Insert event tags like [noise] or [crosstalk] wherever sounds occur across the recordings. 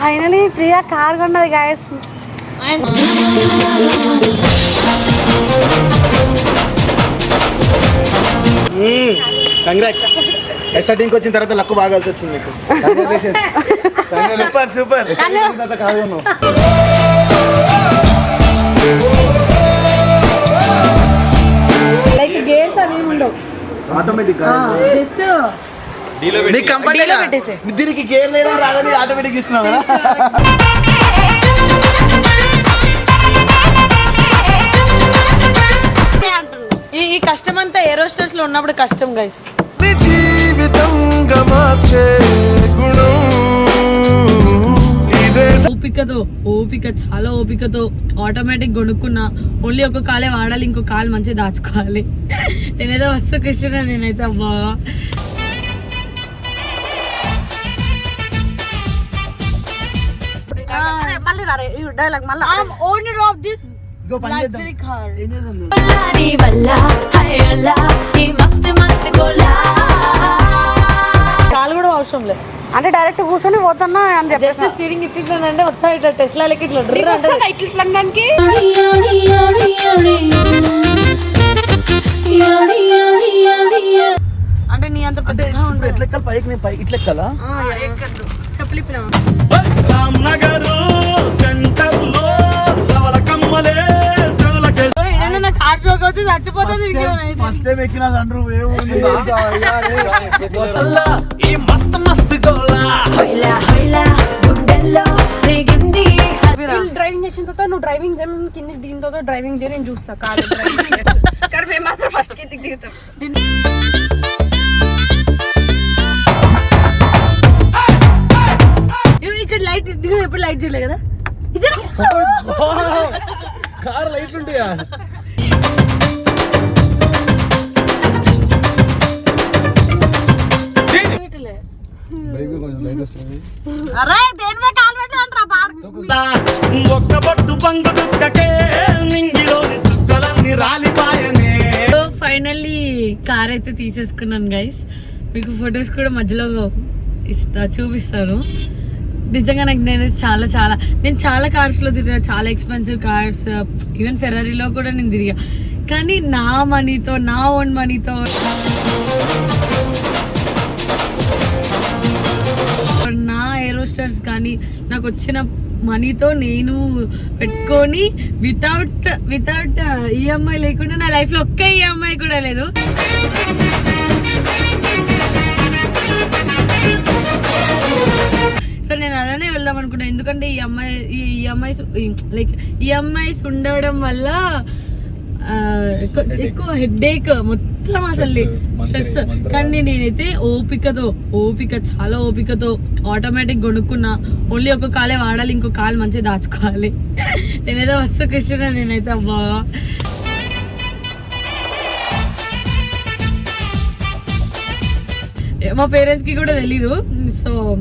Finally Priya car కొన్నది guys congrats ఎస్ఆర్టీకి వచ్చిన తర్వాత లక్కు బాగా వచ్చింది మీకు. సూపర్ సూపర్ లైక్ గేర్స్ అవి ఉండవు. ఆటోమేటిక్ జస్ట్ పెట్టేసే. దీనికి గేర్ లేడం రాదని ఆటోమేటిక్ ఇస్తున్నావు కదా. ఈ కష్టం అంతా ఏరోస్టర్స్లో ఉన్నప్పుడు కష్టం గైస్ ఓపికతో ఓపిక చాలా ఓపికతో ఆటోమేటిక్ కొనుక్కున్నా ఓన్లీ ఒక కాలే వాడాలి ఇంకో కాలు మంచిగా దాచుకోవాలి. నేనైతే వస్తు కృష్ణ నేనైతే అబ్బా. మళ్ళీ ఓనర్ ఆఫ్ మస్త్ గోలా. కాలు కూడా అవసరం లేదు. అంటే డైరెక్ట్ కూర్చొని పోతున్నా జస్ట్ స్టీరింగ్ ఇట్లా వస్తా ఇట్లా టెస్లా ఇట్లా అంటే నీ అంత పెద్ద ఉంటుంది పైకి? ఇట్లెక్కలా? రామ్ నగరు స్ట్రోక్ అవుతుంది చచ్చిపోతుంది ఫస్ట్ టైం ఎక్కిన సండ్రు ఈ మస్త్ మస్త్ డ్రైవింగ్ చేసిన తర్వాత నువ్వు డ్రైవింగ్ చేయడం కింద దీని తర్వాత డ్రైవింగ్ చేయ నేను చూస్తా కాదు [laughs] డ్రైవింగ్ కానీ మేము మాత్రం ఫస్ట్కి దిగుతాం. ఇక్కడ లైట్ ఇదిగో ఎప్పుడు లైట్ చూడలే కదా? ఇది [laughs] కార్ లైట్ ఉంటాయా ఒక్క బొట్టు బంగు దుక్కకే నింగిలోని సుక్కలన్నీ రాలిపాయనే. సో ఫైనల్లీ కార్ అయితే తీసేసుకున్నాను గైస్ మీకు ఫొటోస్ కూడా మధ్యలో ఇస్తా చూపిస్తాను. నిజంగా నాకు నేను చాలా చాలా నేను చాలా కార్స్లో తిరిగా చాలా ఎక్స్పెన్సివ్ కార్స్ ఈవెన్ ఫెరారీలో కూడా నేను తిరిగా. కానీ నా మనీతో నా ఓన్ మనీతో ఏరోస్టర్స్ కానీ నాకు వచ్చిన మనీతో నేను పెట్టుకొని వితౌట్ వితౌట్ ఈఎంఐ లేకుండా నా లైఫ్లో ఒక్క ఈఎంఐ కూడా లేదు. సో నేను అలానే వెళ్దాం అనుకున్నా. ఎందుకంటే ఈ అమ్మాయి ఈ ఈఎంఐస్ లైక్ ఈఎంఐస్ ఉండడం వల్ల ఎక్కు- ఎక్కువ హెడ్ఏక్ మొత్తం అసలు స్ట్రెస్ కానీ నేనైతే ఓపికతో ఓపిక చాలా ఓపికతో ఆటోమేటిక్ కొనుక్కున్నా ఓన్లీ ఒక కాలే వాడాలి ఇంకో కాలు మంచిగా దాచుకోవాలి. [laughs] నేనైతే వస్తు కృష్ణ నేనైతే అబ్బా. మా పేరెంట్స్కి కూడా తెలీదు. సో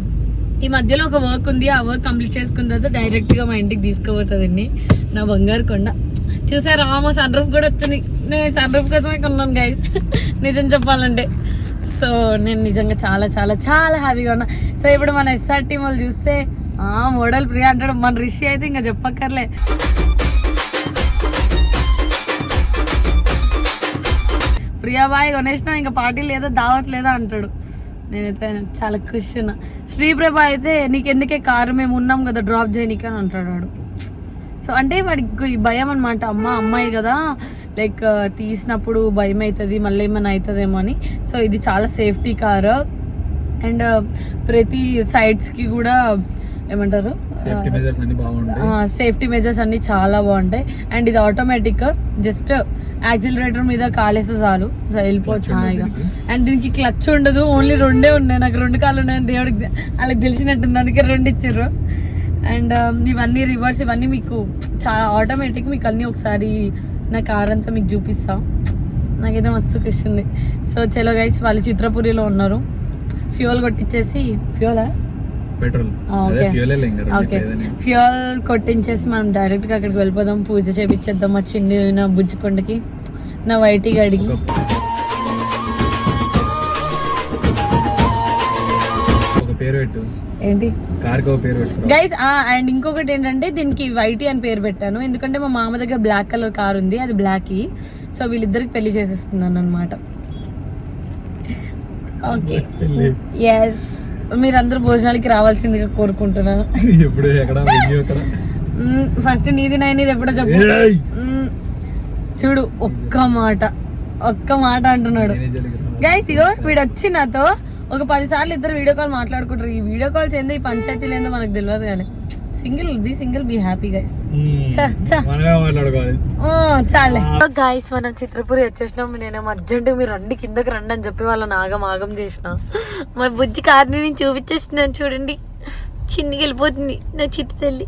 ఈ మధ్యలో ఒక వర్క్ ఉంది. ఆ వర్క్ కంప్లీట్ చేసుకున్న తర్వాత డైరెక్ట్గా మా ఇంటికి తీసుకుపోతుందండి. నా బంగారు కొండ. చూసారా? మా సన్ రూఫ్ కూడా వచ్చింది. నేను సన్ రూఫ్ కోసమే కొన్నాను గైస్ [laughs] నిజం చెప్పాలంటే. సో నేను నిజంగా చాలా చాలా చాలా హ్యాపీగా ఉన్నా. సో ఇప్పుడు మన ఎస్ఆర్టీ వాళ్ళు చూస్తే ఆ మోడల్ ప్రియా అంటాడు. మన రిషి అయితే ఇంకా చెప్పక్కర్లే. ప్రియాబాయ్ కొనేసిన ఇంకా పార్టీ లేదా దావత్ లేదా అంటాడు. నేనైతే చాలా ఖుషి ఉన్నా. శ్రీప్రభ అయితే నీకెందుకే కారు? మేము ఉన్నాం కదా డ్రాప్ చేయనీకి అని అంటాడు వాడు. సో అంటే వాడికి భయం అనమాట అమ్మ అమ్మాయి కదా లైక్ తీసినప్పుడు భయం అవుతుంది మళ్ళీ ఏమైనా అవుతుందేమో అని. సో ఇది చాలా సేఫ్టీ కారు. అండ్ ప్రతి సైడ్స్కి కూడా ఏమంటారు సేఫ్టీ మెజర్స్ అన్ని బాగుంటాయి. సేఫ్టీ మెజర్స్ అన్ని చాలా బాగుంటాయి. అండ్ ఇది ఆటోమేటిక్ జస్ట్ యాక్సిలరేటర్ మీద కాలేస్తే చాలు. వెళ్ళిపోవచ్చు హాయిగా అండ్ దీనికి క్లచ్ ఉండదు ఓన్లీ రెండే ఉన్నాయి. నాకు రెండు కాళ్ళు ఉన్నాయని దేవుడికి వాళ్ళకి తెలిసినట్టుంది అందుకే రెండు ఇచ్చారు. అండ్ ఇవన్నీ రివర్స్ ఇవన్నీ మీకు చాలా ఆటోమేటిక్ మీకు అన్నీ ఒకసారి నా కార్ అంతా మీకు చూపిస్తా. నాకైతే మస్తు ఖుషి ఉంది. సో చలో గైస్ వాళ్ళు చిత్రపురిలో ఉన్నారు. ఫ్యూయల్ కొట్టించేసి పెట్రోల్. ఓకే. ఫ్యూయల్ ఫ్యూయల్ కొట్టించేసి మనం డైరెక్ట్గా అక్కడికి వెళ్ళిపోదాం. పూజ చేపించేద్దాం మా చిన్ని నా బుజ్జికొండకి. నా వైటి గడికి. పేరు పెట్టు. ఏంటి? గైస్ అండ్ ఇంకొకటి ఏంటంటే దీనికి వైటీ అని పేరు పెట్టాను. ఎందుకంటే మా మామ దగ్గర బ్లాక్ కలర్ కార్ ఉంది అది బ్లాక్ సో వీళ్ళిద్దరికి పెళ్ళి చేసేస్తున్నాను అనమాట ఓకే ఎస్ మీరందరూ భోజనాలకి రావాల్సిందిగా కోరుకుంటున్నాను ఫస్ట్ నీది నైనిది ఎప్పుడో చెప్పు. చూడు ఒక్క మాట. ఒక్క మాట అంటున్నాడు. గైస్ ఇగో వీడు వచ్చి నాతో ఒక పది సార్లు ఇద్దరు వీడియో కాల్ మాట్లాడుకుంటారు. ఈ వీడియో కాల్స్ ఏందో ఈ పంచాయతీలు ఏందో మనకు తెలియదు కానీ single be single be happy guys చాలే. గాయస్ మనం చిత్రపురి వచ్చేసినాం. నేనేమో అర్జెంట్ మీరు రండి కిందకి రండి అని చెప్పి వాళ్ళని ఆగం ఆగం చేసిన. మా బుజ్జి కార్ని నేను చూపించేస్తున్నాను చూడండి. చిన్నకి వెళ్ళిపోతుంది నా చిట్టి తల్లి.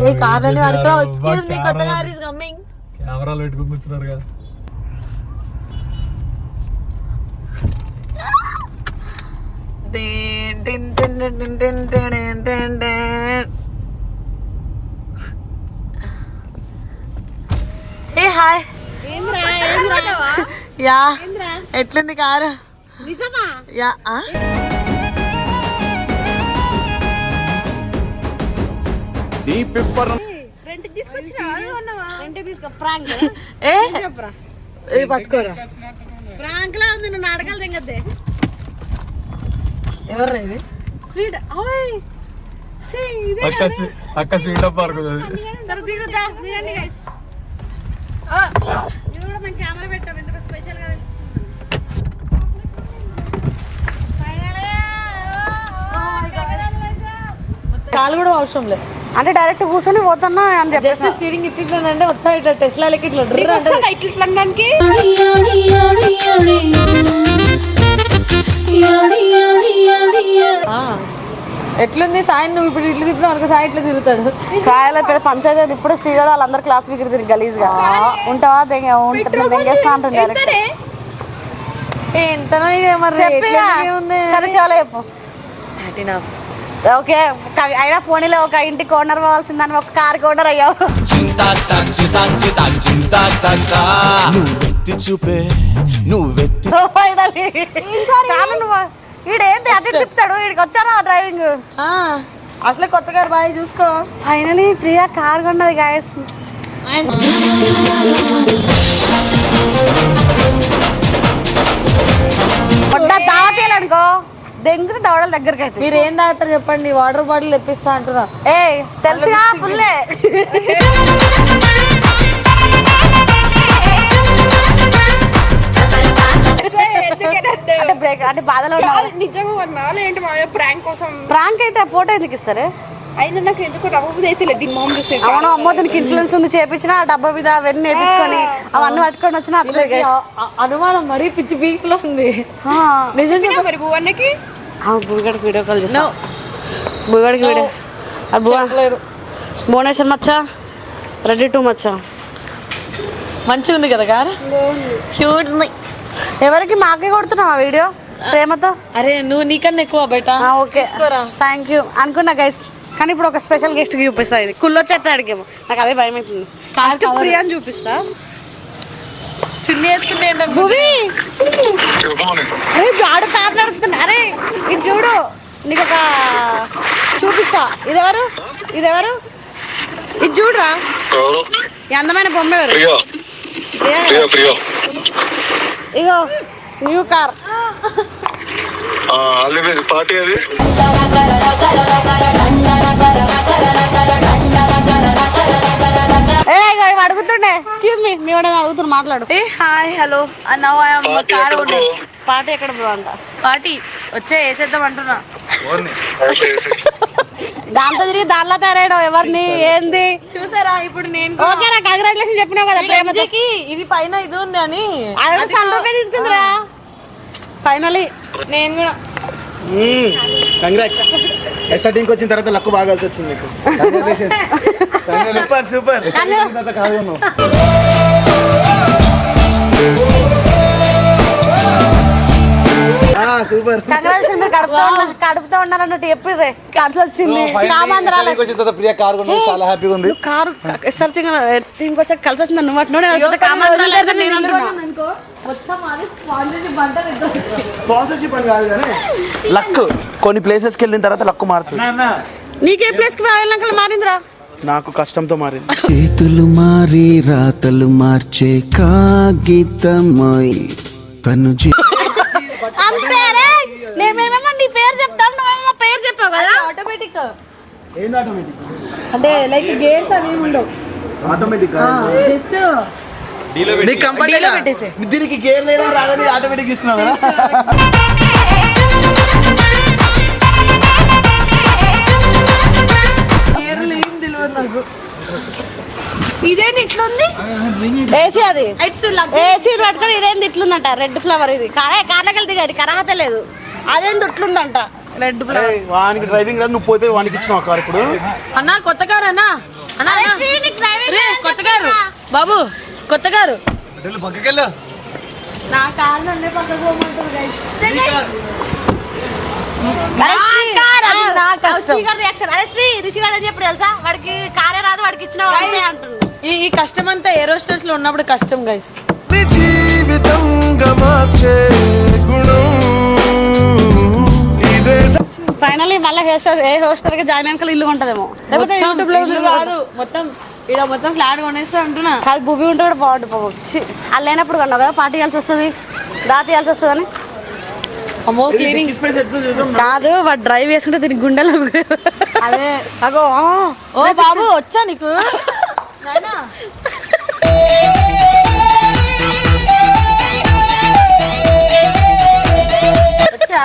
ఏ కార్లని అనుకో ఎక్స్క్యూజ్ మీ కొత్త కార్ ఇస్ కమింగ్ కెమెరాలు పెట్టుకుని కూర్చున్నారు కదా. Hey hi ya. ఎట్లుంది కారు? నిజమా? యా ఏ ఏ? పట్టుకోరా. ప్రాంక్ లా ఉంది నువ్వు నాటకాలు తెంగద్దే ఎవరు ఇది? స్వీట్ ఓయ్! అక్క స్వీ- అక్క స్వీట్ అప్ సరే దిగండి గైస్ ఇది కూడా మేము కెమెరా పెట్టాం ఎందుకు స్పెషల్గా తెలుస్తుంది కాలు కూడా అవసరం లేదు అంటే డైరెక్ట్ కూర్చొని పోతున్నా అని చెప్పి జస్ట్ స్టీరింగ్ ఇట్లంటే వస్తా ఇట్లా టెస్లా లెక్క ఇట్లా అంటే ఇట్లా. ఎట్లుంది? సాయి నువ్వు ఇప్పుడు ఇట్లు తిప్పినా అనుకో సాయి ఇట్లా తిరుగుతాడు. సాయలో పెద్ద పంచాయతీ ఇప్పుడు శ్రీగడ వాళ్ళందరూ క్లాస్ ఫిగర్ తిరిగి గలీజ్గా ఉంటావా? దెంగ ఉంటుంది దెంగేస్తా డైరెక్ట్ సరే చాలా చెప్పు. ఓకే అయినా పోనీలో ఒక ఇంటికి ఓనర్ పోవాల్సిందని ఒక కార్ ఓనర్ అయ్యావు. నువ్వెత్తి చూపే నువ్వు ఈడేంటి అదే తిప్పుతాడు ఈడికి వచ్చారా డ్రైవింగ్? ఆ, అసలే కొత్త గారు బాగా చూసుకో. ఫైనలీ ప్రియా కార్ కొన్నది గాయస్ దావతీయాలనుకో దెంగుతుంది దవడల దగ్గరికి అయితే మీరు ఏం తాగుతారు చెప్పండి? వాటర్ బాటిల్ తెప్పిస్తా అంటున్నా. ఏ తెలుసుగా ఫుల్లే [laughs] అంటే బ్రేక్ అంటే బాధలో నిజంగా మరి మా ప్రాంక్ కోసం. ప్రాంక్ అయితే ఫోటో ఎందుకు ఇస్తారు? అయినా నాకు ఎందుకు అయితే లేదు. దీని మొహం చూసే అవును అమ్మో దీనికి ఇన్ఫ్లుయెన్స్ ఉంది. చేపించిన ఆ డబ్బా మీద అవన్నీ నేర్పించుకొని అవన్నీ పట్టుకొని వచ్చిన అట్లే అనుమానం మరీ పిచ్చి పీక్స్లో ఉంది. ఆ. నిజం. మరి భువన్నకి ఆ బుగ్గడికి వీడియో కాల్ చేస్తా. వీడియో ఆ చెప్పలేరు. భువనేశ్వర్ మచ్చా? రెడీ టు మచ్చా? మంచిగా ఉంది కదా కార్? క్యూట్ ఉంది. ఎవరికి మాకే కొడుతున్నావా వీడియో? ప్రేమతో? అరే నువ్వు నీకన్నా ఎక్కువ బయట ఓకే. థ్యాంక్ యూ అనుకున్నా గైస్ కానీ ఇప్పుడు ఒక స్పెషల్ గెస్ట్ చూపిస్తా. ఇది కుళ్ళొచ్చేస్తే అడిగేమో నాకు అదే భయం అవుతుంది. ఫస్ట్ ప్రియాని చూపిస్తా. చున్నీ వేసుకుంటే భూమి! జాడు కార్ నడుపుతున్నా. అరే ఇది చూడు. నీకు ఒక చూపిస్తా. ఇదెవరు? ఇదెవరు? ఇది చూడురా. ఈ అందమైన బొమ్మ ఎవరు? ప్రియా. కదా? ఇగో న్యూ కార్ పార్టీ అది ఇవి అడుగుతుండే ఎక్స్క్యూజ్ మీ మీ వాడేదో అడుగుతున్నా మాట్లాడు. Hey hi hello. Now I'm party car bro? Party ఎక్కడ బ్రో అంట? పార్టీ. వచ్చే వేసేద్దాం అంటున్నా. దాంతో తిరిగి దానిలో తయారైనావు ఎవరిని ఏంది? చూసారా ఇప్పుడు నేను ఓకే నా కంగ్రాచులేషన్ చెప్పినావు కదా ప్రేమతో ఎంజీకి ఇది పైన ఇది ఉంది అని. అది సన్ రూపే తీసుకుందిరా. ఫైనలీ నేను కూడా. కంగ్రాట్స్ ఎస్ఆర్టీకి వచ్చిన తర్వాత లక్కు బాగా వచ్చింది మీకు. [laughs] Super super. [laughs] సూపర్. కంగ్రాచులేషన్ మీరు కడుపుతో ఉన్న- కడుపుతో ఉన్నారన్నట్టు చెప్పిర్రే. కలిసి వచ్చింది కామాంధ్రాలే వచ్చిన ప్రియ కార్ చాలా హ్యాపీగా ఉంది. కారు సర్చింగ్ టీంకి వచ్చాక కలిసి వచ్చింది నువ్వు అట్లా కామాంధ్రాలే నేను అంటున్నా. మొత్తం అది స్పాన్సర్షిప్ బంటలు ఇద్దరు స్పాన్సర్షిప్ అని కాదు కానీ లక్. కొన్ని ప్లేసెస్కి వెళ్ళిన తర్వాత లక్ మారుతుంది. నీకే ప్లేస్కి వెళ్ళినాక మారిందిరా. నాకు కష్టంతో మారింది. చేతులు మారి రాతలు మార్చే కాగితమై తను జీ అంతేరే మేమేమో నీ పేరు చెప్తాం నువ్వేమో పేరు చెప్పావు కదా ఆటోమేటిక్ ఏంది ఆటోమేటిక్ అంటే లైక్ గేర్స్ అవి ఉండవు. Automatic just company. దీనికి గేర్ లేడం రాదని ఆటోమేటిక్ తీసుకున్నావు కదా? ఇదేంది ఇట్లుంది? ఏసీ అది. ఏసీ పట్టుకొని ఇదేంది ఇట్లుందంట? రెడ్ ఫ్లవర్ ఇది. కారే కార్లకి దిగాడు కరహత లేదు. అదేంది ఇట్లుందంట? రెడ్ వానికి డ్రైవింగ్ రాదు నువ్వు పోయి పోయి వానికి ఇచ్చినావు కార్ ఇప్పుడు. అన్నా కొత్త కారు అన్నా. అన్నా కొత్త కారు. బాబు కొత్త కారు. పక్కకెళ్ళు. నా పక్కకు వాడికి రాదు వాడికి ఇచ్చిన ఈ కష్టం అంతా ఏరోస్టర్స్లో ఉన్నప్పుడు కష్టం గైస్ జీవితంగా మార్చే గుణం ఫైనల్లీ మళ్ళీ హెయిర్ స్టైల్ హెయిర్ హోస్టర్కి జాయిన్ అయ్యాక ఇల్లు ఉంటదేమో లేకపోతే యూట్యూబ్లో ఇల్లు కాదు మొత్తం ఇక్కడ మొత్తం ఫ్లాట్ కొనేస్తా అంటున్నా. కాదు భూమి ఉంటే కూడా బాగుంటుంది బాబు. అది లేనప్పుడు కొన్నావు కదా పార్టీ ఇవ్వాల్సి వస్తుంది దా తీయాల్సి వస్తుందని అమ్మో క్లీనింగ్ కాదు వాడు డ్రైవ్ చేసుకుంటే దీని గుండెలో అదే. అగో ఓ బాబు వచ్చా నీకు? నాయనా. వచ్చా?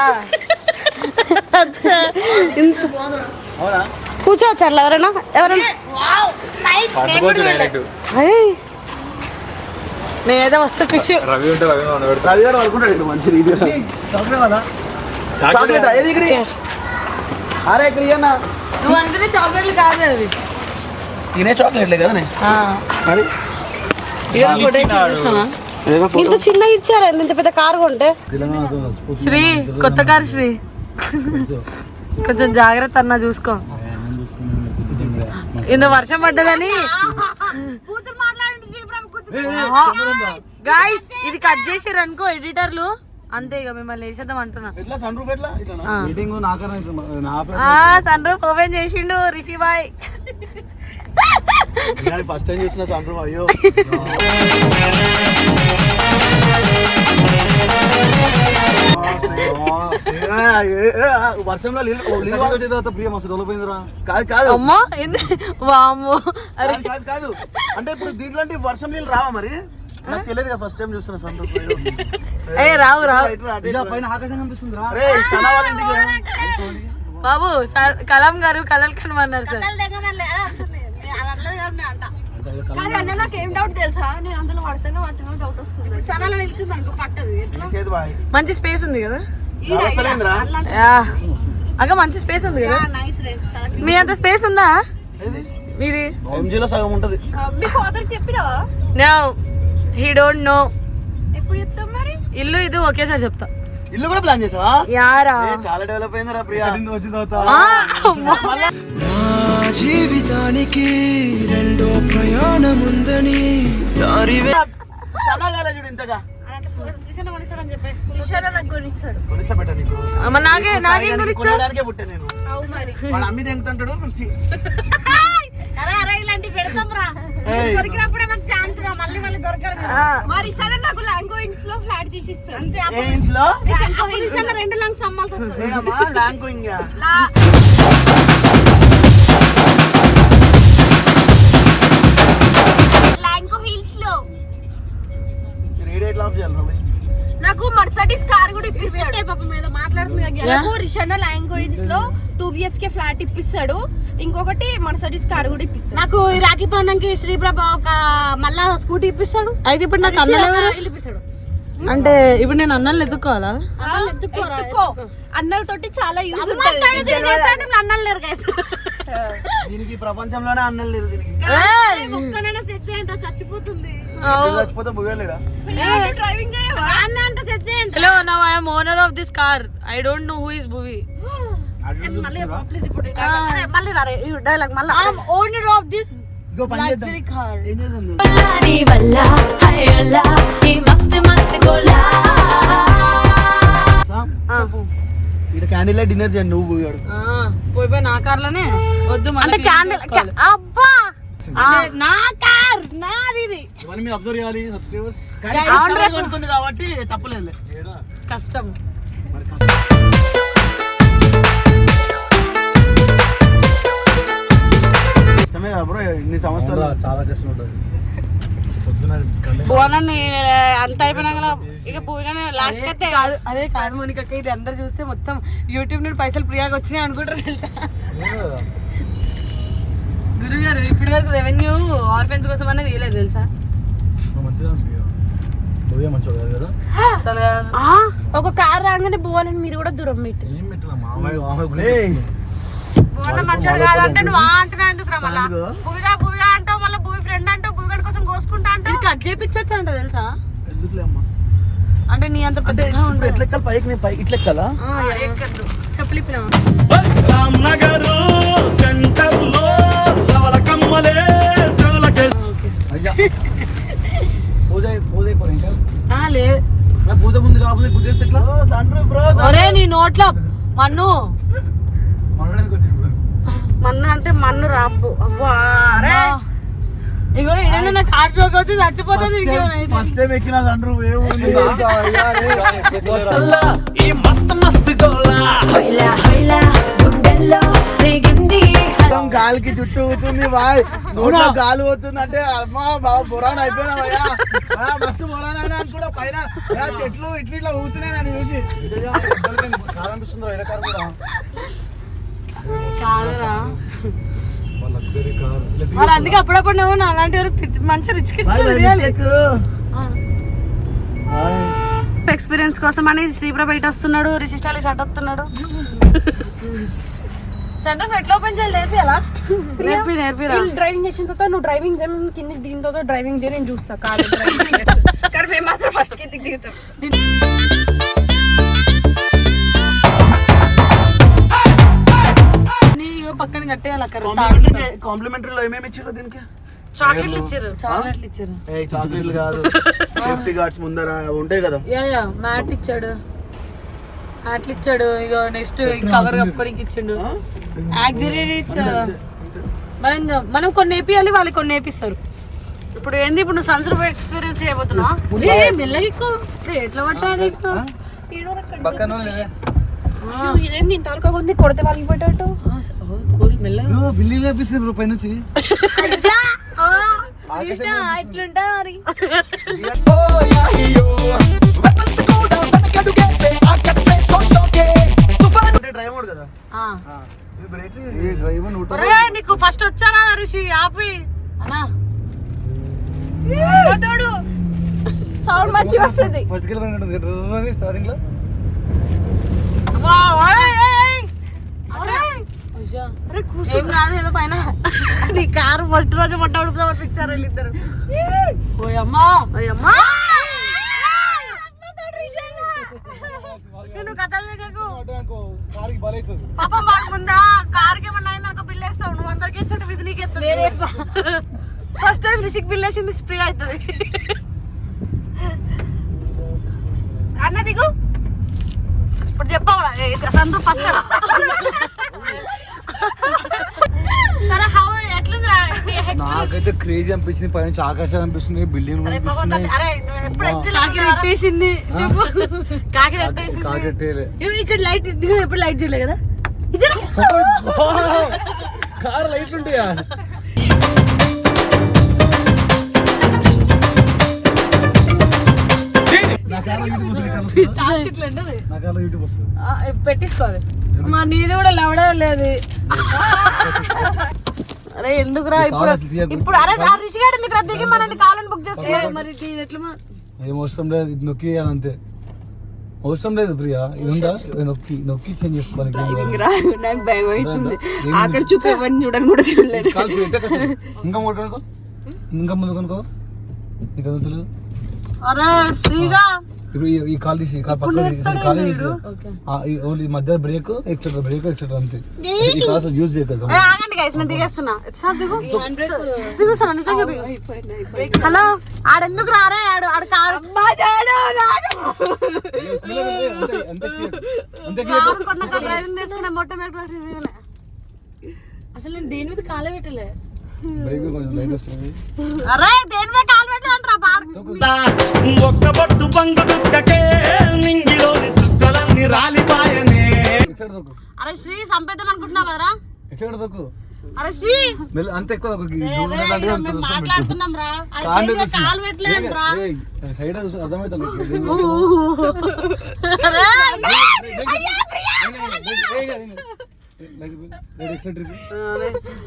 కూర్చోవచ్చు అట్లా ఎవరైనా? ఎవరైనా? నేనేదో వస్తా ఫిష్ రవి ఉంటే రవి ఉండబెడతా. రవి గారు అనుకుంటాడు మంచి రీడియో చాక్లెట్ ఏది ఇక్కడ? అరే ఇక్కడ ఇయ్యన్నా. నువ్వు అంటేనే చాక్లెట్లు కాదు అది. తినే చాక్లెట్లే కదా నేను ఆ. మరి? ఇంత చిన్న ఇచ్చారు? ఇంత పెద్ద కారు కొంటే? శ్రీ కొత్త కారు శ్రీ. కొంచెం. జాగ్రత్త అన్న చూసుకో. ఇంత వర్షం పడ్డదని. గాయస్ ఇది కట్ చేసిర్రు అనుకో ఎడిటర్లు. అంతే ఇక మిమ్మల్ని వేసేద్దాం అంటున్నా. సన్ రూఫ్ ఓపెన్ చేసిండు రిషి బాయ్ ఫస్ట్ టైం చూసిన సన్ రూఫ్ అయ్యో. [laughs] వర్షంలో నీళ్ళు తర్వాత ప్రియ మస్తు కాదు కాదు. అమ్మా అరే. కాదు, కాదు అంటే ఇప్పుడు దీంట్లో వర్షం నీళ్ళు రావా మరి? నాకు తెలియదు కదా ఫస్ట్ టైం చూస్తున్నా ఏ రావు రావు. పైన ఆకాశం కనిపిస్తుంది రా రే సనా వాళ్ళ ఇంటికి బాబు సార్ కలాం గారు కలలు కనమన్నారు సార్. కానీ అన్న నాకు ఏం డౌట్ తెలుసా? నేను అందులో పడతానో డౌట్ వస్తుంది. సనాల నిల్చుంది అనుకో పట్టదు. మంచి స్పేస్ ఉంది కదా. అక్క మంచి స్పేస్ ఉంది కదా? మీ అంత స్పేస్ ఉందా? మీది? ఎంజీలో సగం ఉంటది. మీ ఫాదర్ చెప్పినావా నో హీ డోంట్ నో ఎప్పుడు చెప్తాం మరి? ఇల్లు ఇది ఒకేసారి చెప్తా. ఇల్లు కూడా ప్లాన్ చేసావా? యారా? ఏ, చాలా డెవలప్ అయిందిరా ప్రియా. వచ్చిన తర్వాత. జీవితానికి రెండో ప్రయాణం ఉందని చూడు ఇంతగా. నాకు నీకు. పుట్టా నేను. అవు మరి. వాడు అమ్మి తెంగుతుంటాడు [laughs] దొరికినప్పుడే ఛాన్స్ రా. మళ్ళీ మళ్ళీ దొరకరు కదా. మా రిషాల నాకు లో ఫ్లాట్ అంతే ఏ ఇంచ్లో? అప్పుడు విషయంలో రెండు లంగ్స్ అమ్మాల్సి వస్తుంది. ఏడమ్మా లాంగ్ ఇంకా లాంగో హిల్స్లో. రేడియేట్ ఆఫ్ చేయాలి బాబాయ్ నాకు మర్సడీస్ కార్ కూడా ఇప్పిస్తాడు పెట్టే పాపం ఏదో మాట్లాడుతుంది. నాకు రిషాన లాంగ్వేజ్లో two B H K flat ఇప్పిస్తాడు. ఇంకొకటి మర్సడీస్ కార్ కూడా ఇప్పిస్తాడు. నాకు ఈ రాఖీ పండంకి శ్రీప్రభ ఒక మళ్ళా స్కూటీ ఇప్పిస్తాడు. అయితే ఇప్పుడు నాకు అన్నలు ఇల్లు ఇప్పిస్తాడు అంటే ఇప్పుడు నేను అన్నలు ఎత్తుకోవాలా? అన్నలతోటి చాలా ఇప్పుడు అన్నలు లేరు. దీనికి ప్రపంచంలోనే అన్నం లేదు దీనికి. ఏయ్! ఒక్కనైనా సెట్ చచ్చిపోతుంది. చచ్చిపోతే బుగలేడా డ్రైవింగ్ అన్న hello now I owner of this car I don't know who is Bhuvi owner of this luxury car వల్ల హై అల్లా ఈ మస్త్ మస్త్ గోలా. ఇక్కడ క్యాండిల్ లైట్ డిన్నర్ చేయండి నువ్వు పోయాడు పోయి పోయి నా కార్లోనే వద్దు అంటే మళ్ళీ క్యాండిల్ అబ్బా! నా కార్ నాది ఇవన్నీ మీరు అబ్జర్వ్ చేయాలి సబ్స్క్రైబర్స్ కానీ కష్టంగా కొనుక్కుంది కాబట్టి తప్పలేదు. కష్టం. ఇష్టమే కదా బ్రో ఇన్ని సంవత్సరాలు. చాలా కష్టం ఉంటుంది. అంత ఇక లాస్ట్ కాదు అదే కాదు మోనికక్క ఇది అందరు చూస్తే మొత్తం యూట్యూబ్ నుండి పైసలు ఫ్రీగా వచ్చినాయి అనుకుంటారు తెలుసా? గురుగారు ఇప్పటి వరకు రెవెన్యూ ఆర్ఫెన్స్ కోసం అనేది తీయలేదు తెలుసా. ఒక కార్ రాగానే పోవాలని మీరు కూడా దూరం పెట్టి. మంచోడు కాదంటే నువ్వు ఆ అంటున్నా ఎందుకు రా మళ్ళా? భూమిగా అంటావు మళ్ళీ భూమి ఫ్రెండ్ అంటావు భూమిగడి కోసం కోసుకుంటా అంటావు? కట్ చేపించచ్చు అంట తెలుసా? అంటే నీ అంత పెద్దగా ఇప్పుడు ఉండదు ఎట్లా ఎక్కాలి పైకి నేను పైకి ఇట్లా ఎక్కాలా చెప్పులు ఇప్పినావు రామ్నగర్ సెంటర్లో రవల కమ్మలే సెవలకే. పూజ పూజ ఆ, నా పూజ ముందు కాకపోతే గుర్తేస్తే ఎట్లా? సండ్రు బ్రో ఒరే నీ నోట్లో మన్ను. మన్ను అంటే మన్ను అరే. ఇగో ఏదైనా నాకు హార్ట్ స్ట్రోక్ అవుతుంది చచ్చిపోతుంది ఇంకేమైనా ఫస్ట్ టైం ఎక్కిన సండ్రు ఏముంది ఈ మస్త్ మస్త్ గోలా. హైలా హైలా గుండెల్లో రేగింది మొత్తం గాలికి చుట్టూ అవుతుంది బాయ్ నోట్లో గాలి పోతుంది అంటే అమ్మా బాబా బొరాన్ అయిపోయినా భయ్యా మస్తు బొరాన్ అయినా అని కూడా పైన చెట్లు ఇట్లా ఇట్లా ఊతున్నాయి నన్ను చూసి. కార్ అనిపిస్తుందో కాదురా. లగ్జరీ కార్ మరి అందుకే అప్పుడప్పుడు నువ్వు నా అలాంటి మంచి రిచ్. ఎక్స్పీరియన్స్ కోసం అని శ్రీప్ర బయట వస్తున్నాడు రిజిస్టాలి షర్ట్ వస్తున్నాడు. సెంటర్ ఎట్లా ఓపెన్ చేయాలి? నేర్పియాలా? నేర్పి నేర్పిరా. డ్రైవింగ్ చేసిన తర్వాత నువ్వు డ్రైవింగ్ చేయడం కింద దీని తర్వాత డ్రైవింగ్ చేయ నేను చూస్తా. కాదు. కానీ మేము మాత్రం ఫస్ట్ కిందికి దిగుతాం. పక్కన కట్టేయాలి అక్కడ. కాంప్లిమెంటరీలో ఏమేమి ఇచ్చారు దీనికి? చాక్లెట్లు ఇచ్చారు. చాక్లెట్లు ఇచ్చారు. ఏ చాక్లెట్లు కాదు. [laughs] సేఫ్టీ గార్డ్స్ ముందర ఉంటాయి కదా. యా యా మ్యాట్ ఇచ్చాడు. మ్యాట్లు ఇచ్చాడు. ఇగో నెక్స్ట్ కవర్ కప్పుకోనికి ఇచ్చిండు. యాక్సిలరీస్ మనం మనం కొన్ని వేపియాలి వాళ్ళు కొన్ని వేపిస్తారు ఇప్పుడు ఏంది? ఇప్పుడు నువ్వు సంచులు ఎక్స్పీరియన్స్ చేయబోతున్నావు? ఏ మెల్లగా ఎక్కువ. ఎట్లా పట్టాలి? పక్కన ఇదేం దీని తాలూకా ఉంది? కొడితే పెట్టట్టు? కూల్ మెల్లగా బిల్లి లేపిస్తుంది పై నుంచి ఇట్లుంటా మరి? డ్రైవర్ కదా. ఆ, ఇది బ్రేక్. ఈ డ్రైవర్ నూట ఒరే నీకు ఫస్ట్ వచ్చారా రిషి ఆపి. తోడు. సౌండ్ మంచిగా వస్తుంది. ఫస్ట్ స్టార్టింగ్లో వా, ఓయ్, ఏయ్, ఏయ్. అరే, అయ్యా. అరే కూర్చో ఏం కాదు ఏదో పైన. నీ కారు ఫస్ట్ రోజు మొట్ట ఫిక్స్ వీళ్ళిద్దరు. పోయమ్మా అయ్యమ్మా నువ్వు కథలు పాపం వాడు ముందా కార్కి ఏమన్నా అయిందనుకో బిల్ వేస్తావు. నువ్వు అందరికి వేస్తుంటే ఇది నీకు ఫస్ట్ టైం రిషిక్ బిల్ వేసింది స్ప్రే అవుతుంది. అన్న దిగు. ఇప్పుడు చెప్పావా? సందు ఫస్ట్ సరే హౌ ఎట్లుందిరా? నాకైతే క్రేజీ అనిపించింది. పైనుంచి ఆకాశాలు అనిపిస్తుంది. బిల్డింగ్ ఇగో ఇక్కడ లైట్ ఎప్పుడు లైట్ చూడలే కదా? ఇది కార్ లైట్లు ఉంటాయా పెట్టించుకోవాలి మా నీది కూడా లవడం లేదు. అరే ఎందుకురా ఇప్పుడు. ఇప్పుడు అరే ఆ రిషిగాడు ఎందుకు దిగి మనల్ని కాలని బుక్ చేస్తున్నాడు? మరి ఎట్లా మా- ఏం అవసరం లేదు ఇది నొక్కి అంతే. అవసరం లేదు ప్రియా ఇది ఉందా? ఇది నొక్కి నొక్కి చేంజ్ చేసుకోవాలి నాకు భయం అవుతుంది అక్కడ చూపి ఎవరిని చూడని కూడా చూడలేదు. ఇంకా మూడు కనుకో ఇంకా ముందు కనుకో నీకు అరే శ్రీగా. ఇప్పుడు ఈ- కాల్ తీసి ఈ కాల్ పక్కన కాల్ తీసి. ఈ ఓన్లీ మధ్య బ్రేక్ ఎక్సెట్రా బ్రేక్ ఎక్సెట్రా అంతే. ఈ కాల్ అసలు యూజ్ చేయగలం ఆగండి గైస్ నేను దిగేస్తున్నా. సార్ దిగు. దిగుస్తున్నా నిజంగా దిగు. హలో ఆడెందుకు రారే? ఆడు ఆడు కారు అంతే అంతే కారు కొన్నాక డ్రైవింగ్ నేర్చుకునే మొట్టమొదటి. అసలు నేను దేని మీద కాలే పెట్టలే? బ్రేక్ కొంచెం లైట్ వస్తుంది. అరే దేని మీద ఒక్క బొట్టు బంగు దుక్కకే నింగిలోని సుక్కలన్నీ రాలిపాయనే. అరే శ్రీ సంపేద్దాం అనుకుంటున్నావు కదరా? అరే శ్రీ. మెల్ల అంత ఎక్కువ. మాట్లాడుతున్నాం రా కాలు సైడ్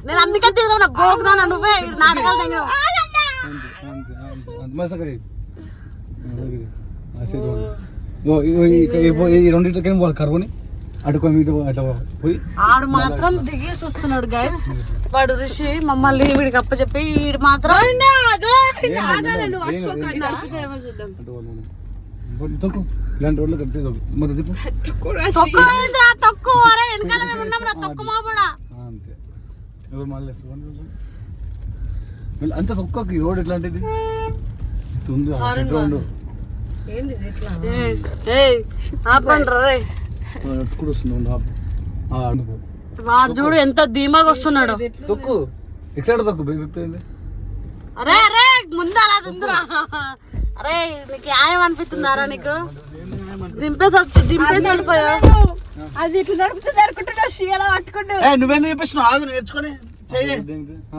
నేను అందుకే దిగుదా బోకుదానా నువ్వే నాటకాలు ఈ రెండింటికి కరువుని? అటు పోయి. ఆడు మాత్రం దిగేసి వస్తున్నాడు గైస్ వాడు ఋషి మమ్మల్ని వీడికి అప్పచెప్పి వీడు మాత్రం తొక్కు. ఇలాంటి రోడ్లు కట్టి తొక్కు మొత్తం తిప్పు తొక్కు ఏందిరా, తొక్కు అరే వెనకాల మేము ఉన్నాం రా తొక్కు మా కూడా ఆ, అంతే. ఎవరు మళ్ళీ లెఫ్ట్ మళ్ళీ అంత తొక్కకి ఈ రోడ్ ఎట్లాంటిది. ఏంది ఇట్లా ఏయ్ రే నడుచుకుంటూ ఆపు. ఆ, అందుకో వాడు చూడు ఎంత ధీమాగా వస్తున్నాడు. తొక్కు. ఎక్సైడ్ తొక్కు ఎక్కుతుంది అరే అరే ముందు అలా తిందురా అరే నీకు న్యాయం అనిపిస్తుందారా నీకు? దింపేసి వచ్చి దింపేసి వెళ్ళిపోయా? అది ఇట్లా నడుపుతుంది అనుకుంటున్నా షీ అలా పట్టుకుంటూ ఏ నువ్వేందుకు చెప్పేసి ఆగు నేర్చుకొని. చెయ్యి?